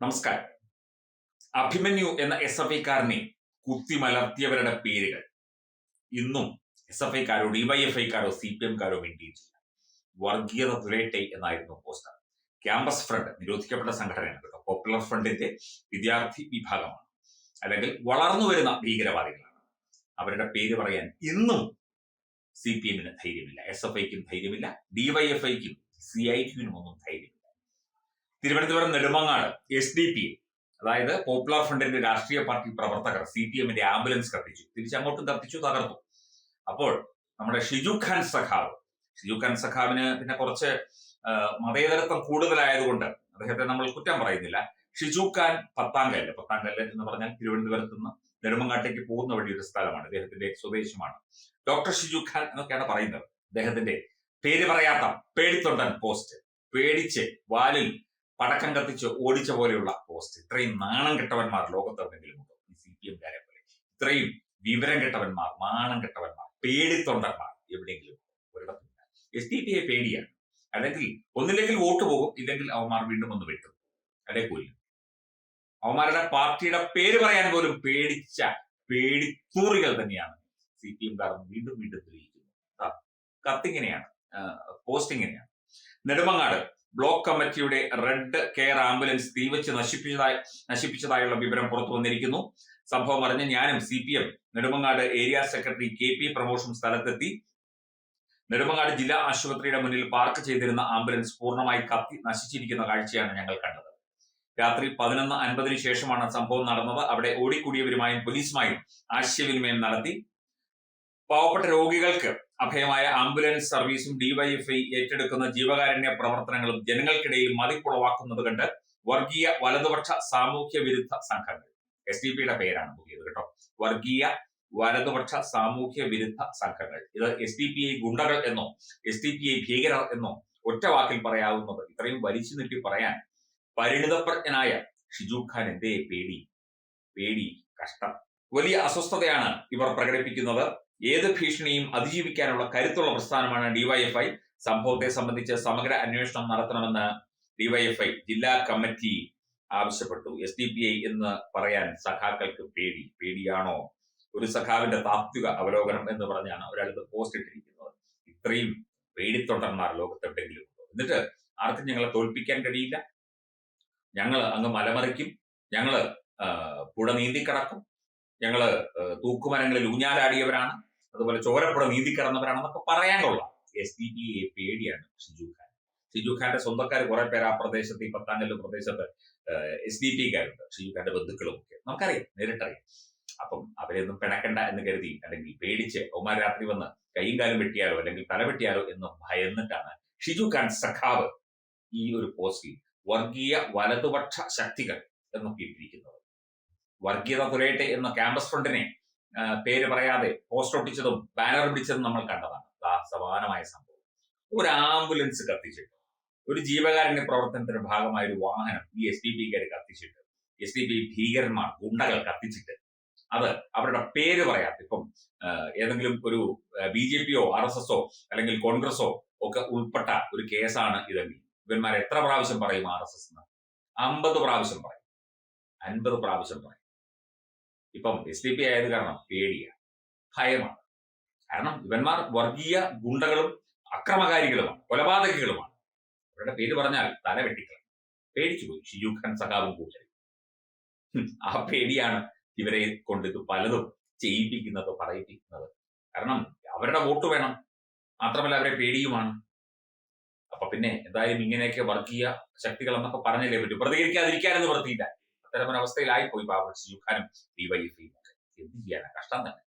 നമസ്കാരം. അഭിമന്യു എന്ന S F ഐക്കാരനെ കുത്തിമലർത്തിയവരുടെ പേരുകൾ. ഇന്നും എസ് എഫ് ഐക്കാരോ ഡിവൈഎഫ് ഐക്കാരോ സി പി എംകാരോ വേണ്ടിയിട്ടില്ല. വർഗീയത തുരയട്ടെ എന്നായിരുന്നു പോസ്റ്റർ. ക്യാമ്പസ് ഫ്രണ്ട് നിരോധിക്കപ്പെട്ട സംഘടനയാണ് കേട്ടോ. പോപ്പുലർ ഫ്രണ്ടിന്റെ വിദ്യാർത്ഥി വിഭാഗമാണ്. അല്ലെങ്കിൽ വളർന്നു വരുന്ന ഭീകരവാദികളാണ്. അവരുടെ പേര് പറയാൻ ഇന്നും സി പി എമ്മിന് ധൈര്യമില്ല. എസ് എഫ് ഐക്കും ധൈര്യമില്ല. ഡിവൈഎഫ്ഐക്കും സി ഐ ക്യുവിനും ഒന്നും ധൈര്യമില്ല. Thiruvananthapuram Nedumangad S D P അതായത് പോപ്പുലർ ഫ്രണ്ടിന്റെ രാഷ്ട്രീയ പാർട്ടി പ്രവർത്തകർ സി പി എമ്മിന്റെ ആംബുലൻസ് കത്തിച്ചു. തിരിച്ചങ്ങോട്ടും കത്തിച്ചു തകർത്തു. അപ്പോൾ നമ്മുടെ ഷിജു ഖാൻ സഖാവ് ഷിജു ഖാൻ സഖാവിന് പിന്നെ കുറച്ച് മതേതരത്വം കൂടുതലായതുകൊണ്ട് അദ്ദേഹത്തെ നമ്മൾ കുറ്റം പറയുന്നില്ല. ഷിജു ഖാൻ പത്താങ്കല്ല് പത്താങ്കല്ല് എന്ന് പറഞ്ഞാൽ തിരുവനന്തപുരത്ത് നിന്ന് നെടുമങ്ങാട്ടേക്ക് പോകുന്ന വഴി ഒരു സ്ഥലമാണ് അദ്ദേഹത്തിന്റെ സ്വദേശമാണ്. ഡോക്ടർ ഷിജു ഖാൻ എന്നൊക്കെയാണ് പറയുന്നത്. അദ്ദേഹത്തിന്റെ പേര് പറയാത്ത പേടിത്തൊണ്ടൻ പോസ്റ്റ് പേടിച്ച് വാലിൽ പടക്കം കത്തിച്ച് ഓടിച്ച പോലെയുള്ള പോസ്റ്റ് ഇത്രയും നാണം കെട്ടവന്മാർ ലോകത്ത് എവിടെയെങ്കിലും ഉണ്ടോ? ഈ സി പി എംകാരെ പോലെ. ഇത്രയും വിവരം കെട്ടവന്മാർ നാണം കെട്ടവന്മാർ പേടിത്തൊണ്ടന്മാർ എവിടെയെങ്കിലും? ഒരിടത്തുമില്ല. എസ് ഡി പി ഐ പേടിയാണ്. അല്ലെങ്കിൽ ഒന്നില്ലെങ്കിൽ വോട്ട് പോകും ഇല്ലെങ്കിൽ അവന്മാർ വീണ്ടും ഒന്ന് വെട്ടും. അതേ കൂലി അവന്മാരുടെ പാർട്ടിയുടെ പേര് പറയാൻ പോലും പേടിച്ച പേടിത്തൂറികൾ തന്നെയാണ് സി പി എംകാർ വീണ്ടും വീണ്ടും തെളിയിക്കുന്നത്. കത്തിങ്ങനെയാണ്. പോസ്റ്റ് ഇങ്ങനെയാണ് നെടുമങ്ങാട് ബ്ലോക്ക് കമ്മിറ്റിയുടെ റെഡ് കെയർ ആംബുലൻസ് തീവച്ച് നശിപ്പിച്ചതായി നശിപ്പിച്ചതായുള്ള വിവരം പുറത്തു വന്നിരിക്കുന്നു. സംഭവം അറിഞ്ഞ് ഞാനും C P M Nedumangad area secretary K P promotion സ്ഥലത്തെത്തി. നെടുമങ്ങാട് ജില്ലാ ആശുപത്രിയുടെ മുന്നിൽ പാർക്ക് ചെയ്തിരുന്ന ആംബുലൻസ് പൂർണമായി കത്തി നശിച്ചിരിക്കുന്ന കാഴ്ചയാണ് ഞങ്ങൾ കണ്ടത്. രാത്രി പതിനൊന്ന് അൻപതിന് ശേഷമാണ് സംഭവം നടന്നത്. അവിടെ ഓടിക്കൂടിയവരുമായും പോലീസുമായും ആശയവിനിമയം നടത്തി. പാവപ്പെട്ട രോഗികൾക്ക് അഭയമായ ആംബുലൻസ് സർവീസും ഡിവൈഎഫ്ഐ ഏറ്റെടുക്കുന്ന ജീവകാരുണ്യ പ്രവർത്തനങ്ങളും ജനങ്ങൾക്കിടയിൽ മതിപ്പുളവാക്കുന്നത് കണ്ട് വർഗീയ വലതുപക്ഷ സാമൂഹ്യ വിരുദ്ധ സംഘങ്ങൾ. എസ് ഡി പിയുടെ പേരാണ് പുതിയത് കേട്ടോ. വർഗീയ വലതുപക്ഷ സാമൂഹ്യ വിരുദ്ധ സംഘങ്ങൾ. ഇത് എസ് ഡി പി ഐ ഗുണ്ടകൾ എന്നോ എസ് ഡി പി ഐ ഭീകരർ എന്നോ ഒറ്റ വാക്കിൽ പറയാവുന്നത് ഇത്രയും വലിച്ചു നീട്ടി പറയാൻ പരിണിതപ്രജ്ഞനായ ഷിജു ഖാൻ എന്തേ പേടി? പേടി കഷ്ടം. വലിയ അസ്വസ്ഥതയാണ് ഇവർ പ്രകടിപ്പിക്കുന്നത്. ഏത് ഭീഷണിയും അതിജീവിക്കാനുള്ള കരുത്തുള്ള പ്രസ്ഥാനമാണ് ഡിവൈഎഫ്ഐ സംഭവത്തെ സംബന്ധിച്ച് സമഗ്ര അന്വേഷണം നടത്തണമെന്ന് ഡിവൈഎഫ്ഐ ജില്ലാ കമ്മിറ്റി ആവശ്യപ്പെട്ടു. എസ് ഡി പി ഐ എന്ന് പറയാൻ സഖാക്കൾക്ക് പേടി. പേടിയാണോ? ഒരു സഖാവിന്റെ താത്വിക അവലോകനം എന്ന് പറഞ്ഞാണ് ഒരാൾക്ക് പോസ്റ്റ് ഇട്ടിരിക്കുന്നത്. ഇത്രയും പേടിത്തൊണ്ടന്മാർ ലോകത്തെവിടെയെങ്കിലും ഉണ്ടോ? എന്നിട്ട് ആർക്കും ഞങ്ങളെ തോൽപ്പിക്കാൻ കഴിയില്ല. ഞങ്ങൾ അങ്ങ് മലമറിക്കും. ഞങ്ങൾ പുഴ നീന്തി നീന്തിക്കടക്കും. ഞങ്ങൾ തൂക്കുമരങ്ങളിൽ ഊഞ്ഞാലാടിയവരാണ്. അതുപോലെ ചോരപ്പുഴ നീന്തിക്കിടന്നവരാണെന്നൊക്കെ പറയാൻ കൊള്ളാം എസ് ഡി പി എ പേടിയാണ് ഷിജു ഖാൻ. ഷിജു ഖാന്റെ സ്വന്തക്കാർ കുറെ പേര് ആ പ്രദേശത്ത് ഈ പത്താങ്കല്ല് പ്രദേശത്ത് എസ് ഡി പി കാരുണ്ട് ഷിജു ഖാന്റെ ബന്ധുക്കളും ഒക്കെ നമുക്കറിയാം നേരിട്ടറിയാം. അപ്പം അവരെയൊന്നും പിണക്കണ്ട എന്ന് കരുതി അല്ലെങ്കിൽ പേടിച്ച് ഒമാർ രാത്രി വന്ന് കൈയും കാലും വെട്ടിയാലോ അല്ലെങ്കിൽ തല വെട്ടിയാലോ എന്ന് ഭയന്നിട്ടാണ് ഷിജു ഖാൻ സഖാവ് ഈ ഒരു പോസ്റ്റിൽ വർഗീയ വലതുപക്ഷ ശക്തികൾ എന്നൊക്കെ ഇട്ടിരിക്കുന്നത്. വർഗീയത തുരയട്ടെ എന്ന ക്യാമ്പസ് ഫ്രണ്ടിനെ പേര് പറയാതെ പോസ്റ്റ് ഒട്ടിച്ചതും ബാനർ പിടിച്ചതും നമ്മൾ കണ്ടതാണ്. സമാനമായ സംഭവം. ഒരു ആംബുലൻസ് കത്തിച്ചിട്ട് ഒരു ജീവകാരുണ്യ പ്രവർത്തനത്തിന്റെ ഭാഗമായ ഒരു വാഹനം ഈ എസ് ഡി പിക്കാർ കത്തിച്ചിട്ട് എസ് ഡി പി ഭീകരന്മാർ ഗുണ്ടകൾ കത്തിച്ചിട്ട് അത് അവരുടെ പേര് പറയാത്ത ഇപ്പം ഏതെങ്കിലും ഒരു ബി ജെ പിയോ ആർ എസ് എസോ അല്ലെങ്കിൽ കോൺഗ്രസോ ഒക്കെ ഉൾപ്പെട്ട ഒരു കേസാണ് ഇതെങ്കിൽ ഇവന്മാർ എത്ര പ്രാവശ്യം പറയും ആർ എസ് എസ് എന്ന്? അമ്പത് പ്രാവശ്യം പറയും. അൻപത് പ്രാവശ്യം പറയും. ഇപ്പം എസ് ഡി പി ആയത് കാരണം പേടിയാണ് ഭയമാണ്. കാരണം ഇവന്മാർ വർഗീയ ഗുണ്ടകളും അക്രമകാരികളുമാണ് കൊലപാതകികളുമാണ്. അവരുടെ പേര് പറഞ്ഞാൽ തല വെട്ടിക്കളയും. പേടിച്ചു പോയി ഷിജു ഖാൻ സഖാവും കൂട്ടരും ആ പേടിയാണ് ഇവരെ കൊണ്ട് ഇത് പലതും ചെയ്യിപ്പിക്കുന്നത് പറയിപ്പിക്കുന്നത്. കാരണം അവരുടെ വോട്ട് വേണം മാത്രമല്ല അവരെ പേടിയുമാണ്. അപ്പൊ പിന്നെ എന്തായാലും ഇങ്ങനെയൊക്കെ വർഗീയ ശക്തികൾ എന്നൊക്കെ പറഞ്ഞല്ലേ പറ്റൂ? പ്രതികരിക്കാതിരിക്കാനെന്ന് വൃത്തിയില്ല അത്തരമൊരവസ്ഥയിലായി പോയി പാവ ഷിജു ഖാനും ഡിവൈഎഫ്ഐയും ഒക്കെ. എന്ത് ചെയ്യാനാണ് കഷ്ടം തന്നെ.